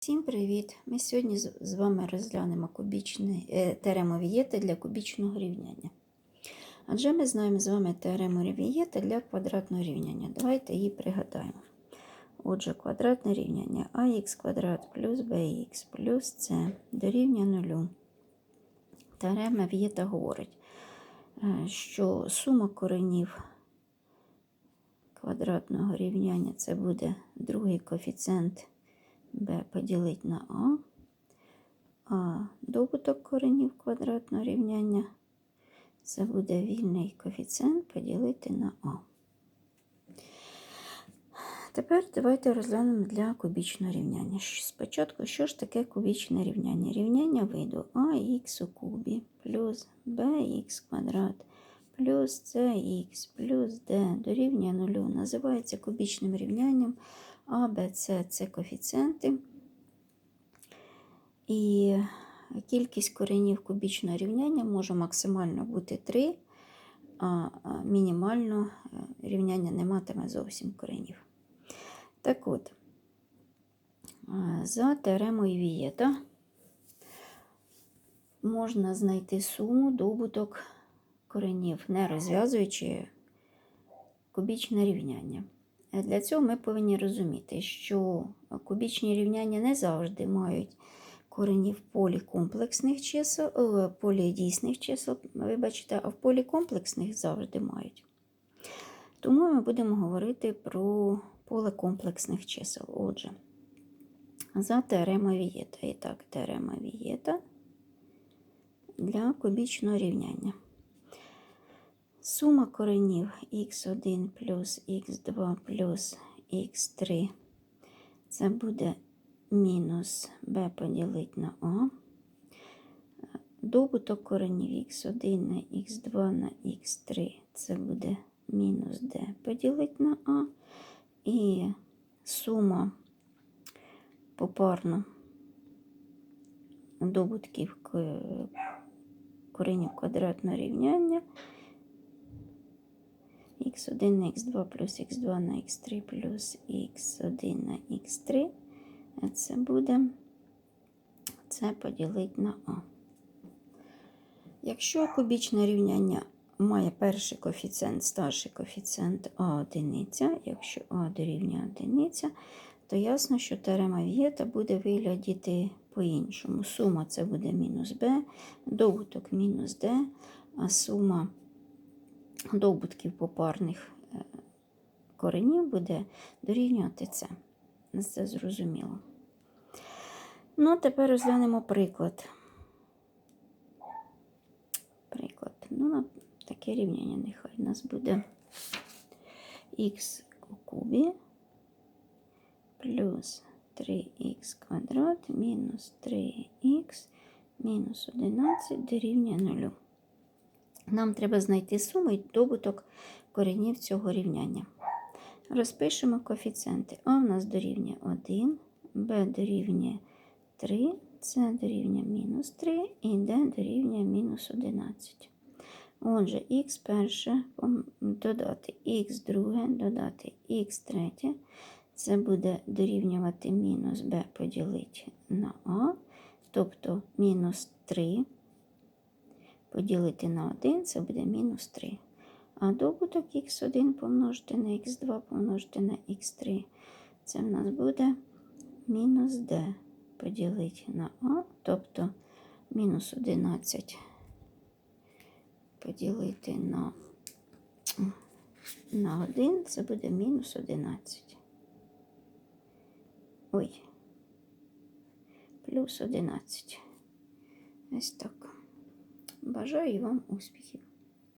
Всім привіт! Ми сьогодні з вами розглянемо кубічний, е, теорему Вієта для кубічного рівняння. Адже ми знаємо з вами теорему Вієта для квадратного рівняння. Давайте її пригадаємо. Отже, квадратне рівняння ax квадрат плюс bx плюс c дорівнює нулю. Теорема Вієта говорить, е, що сума коренів квадратного рівняння це буде другий коефіцієнт b поділити на а, а добуток коренів квадратного рівняння це буде вільний коефіцієнт поділити на а. Тепер давайте розглянемо для кубічного рівняння. Спочатку, що ж таке кубічне рівняння? Рівняння виду ax у кубі плюс bx квадрат плюс cx плюс d дорівнює нулю називається кубічним рівнянням. А, Б, С це коефіцієнти. І кількість коренів кубічного рівняння може максимально бути 3, а мінімально рівняння не матиме зовсім коренів. Так от, за теоремою Вієта можна знайти суму добуток коренів, не розв'язуючи кубічне рівняння. Для цього ми повинні розуміти, що кубічні рівняння не завжди мають корені в полі комплексних чисел, в полі дійсних чисел, вибачте, а в полі комплексних завжди мають. Тому ми будемо говорити про поле комплексних чисел. Отже, за теорема Вієта. І так, теорема Вієта для кубічного рівняння. Сума коренів х1 плюс х2 плюс х3 це буде мінус b поділити на а. Добуток коренів х1 на х2 на х3 це буде мінус d поділити на а. І сума попарно добутків коренів квадратного рівняння х1 на х2 плюс х2 на х3 плюс х1 на х3. Це буде це поділити на А. Якщо кубічне рівняння має перший коефіцієнт, старший коефіцієнт А одиниця, якщо А дорівнює одиниця, то ясно, що теорема Вієта буде виглядіти по-іншому. Сума це буде мінус b, добуток мінус d, а сума добутків попарних е, коренів буде дорівнювати це. Це зрозуміло. Ну, тепер розглянемо приклад. Приклад. Ну, таке рівняння нехай у нас буде х у кубі плюс 3х квадрат мінус 3х мінус 11 дорівнює 0. Нам треба знайти суму і добуток коренів цього рівняння. Розпишемо коефіцієнти. А в нас дорівнює 1, Б дорівнює 3, С дорівнює мінус 3 і Д дорівнює мінус 11. Отже, х перше додати х друге, додати х третє. Це буде дорівнювати мінус b поділити на А, тобто мінус 3 поділити на 1, це буде мінус 3. А добуток х1 помножити на х2 помножити на х3. Це в нас буде мінус d поділити на А, тобто мінус 11 поділити на на 1, це буде мінус 11. Ой, плюс 11. Ось так. Бажаю вам успіхів!